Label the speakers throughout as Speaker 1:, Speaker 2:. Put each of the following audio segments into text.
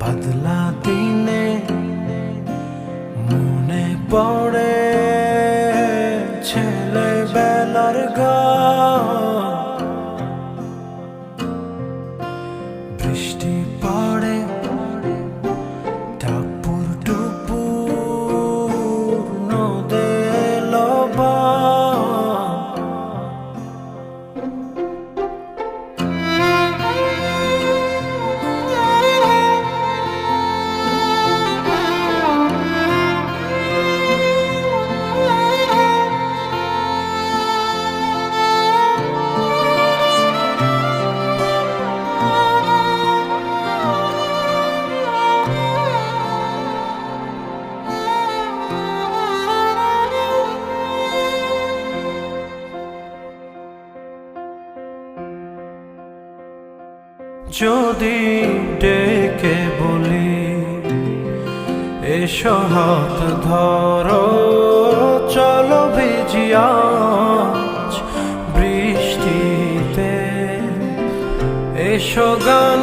Speaker 1: বাদলা দিনে মনে পড়ে যদি ডেকে বলি এসো হাত ধরো চলো ভিজিয়া বৃষ্টিতে। এসো গান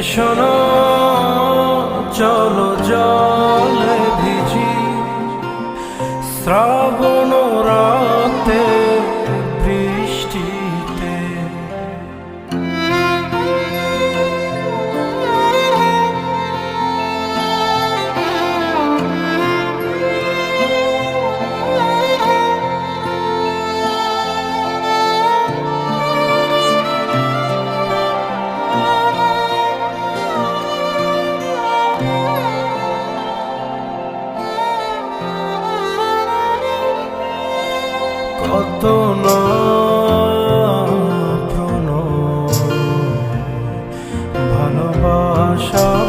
Speaker 1: এসো চলো চলো। কত না প্রণ ভালোবাসা